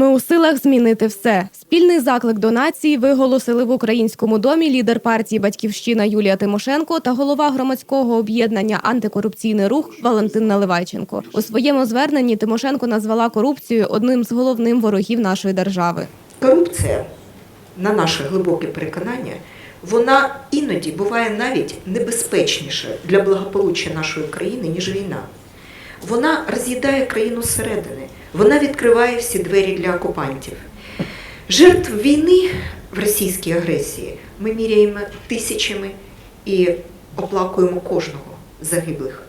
Ми у силах змінити все. Спільний заклик до нації виголосили в українському домі лідер партії Батьківщина Юлія Тимошенко та голова громадського об'єднання Антикорупційний рух Валентин Наливайченко. У своєму зверненні Тимошенко назвала корупцію одним з головним ворогів нашої держави. Корупція, на наше глибоке переконання, вона іноді буває навіть небезпечніша для благополуччя нашої країни, ніж війна. Вона роз'їдає країну зсередини, вона відкриває всі двері для окупантів. Жертв війни в російській агресії ми міряємо тисячами і оплакуємо кожного загиблих.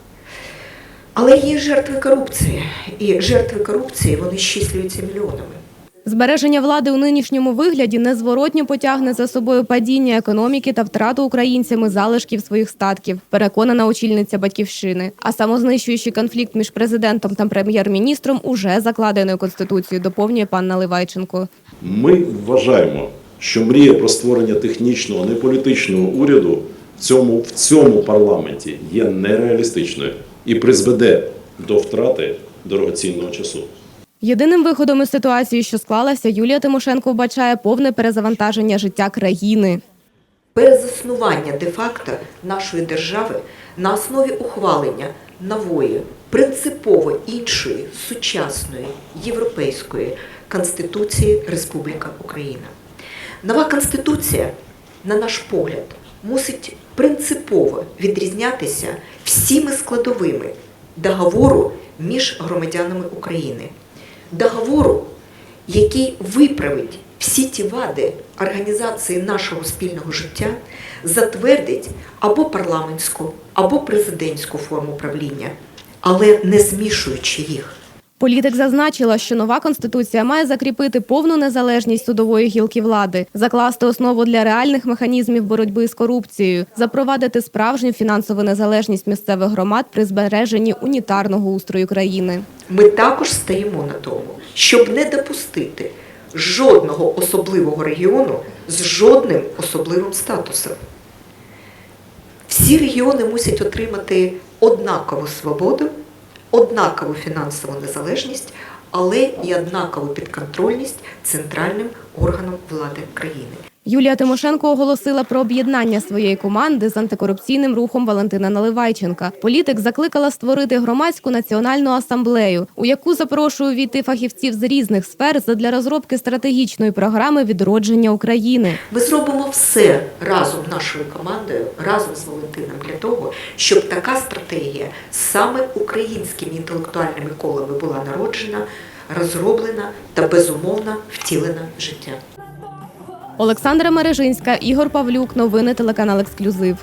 Але є жертви корупції, і жертви корупції вони щислюються мільйонами. Збереження влади у нинішньому вигляді незворотньо потягне за собою падіння економіки та втрату українцями залишків своїх статків, переконана очільниця батьківщини. А самознищуючий конфлікт між президентом та прем'єр-міністром уже закладеною конституцією, доповнює пан Наливайченко. Ми вважаємо, що мрія про створення технічного, не політичного уряду в цьому, в цьому парламенті є нереалістичною і призведе до втрати дорогоцінного часу. Єдиним виходом із ситуації, що склалася, Юлія Тимошенко вбачає повне перезавантаження життя країни. перезаснування де-факто нашої держави на основі ухвалення нової, принципово іншої, сучасної європейської Конституції Республіка Україна. Нова Конституція, на наш погляд, мусить принципово відрізнятися всіми складовими договору між громадянами України. Договору, який виправить всі ті вади організації нашого спільного життя, затвердить або парламентську, або президентську форму правління, але не змішуючи їх. Політик зазначила, що нова конституція має закріпити повну незалежність судової гілки влади, закласти основу для реальних механізмів боротьби з корупцією, запровадити справжню фінансову незалежність місцевих громад при збереженні унітарного устрою країни. Ми також стоїмо на тому, щоб не допустити жодного особливого регіону з жодним особливим статусом. Всі регіони мусять отримати однакову свободу, однакову фінансову незалежність, але і однакову підконтрольність центральним органам влади країни. Юлія Тимошенко оголосила про об'єднання своєї команди з антикорупційним рухом Валентина Наливайченка. Політик закликала створити громадську національну асамблею, у яку запрошує увійти фахівців з різних сфер задля розробки стратегічної програми відродження України. Ми зробимо все разом нашою командою, разом з Валентином для того, щоб така стратегія саме українськими інтелектуальними колами була народжена, розроблена та безумовно втілена в життя. Олександра Мережинська, Ігор Павлюк. Новини телеканал Ексклюзив.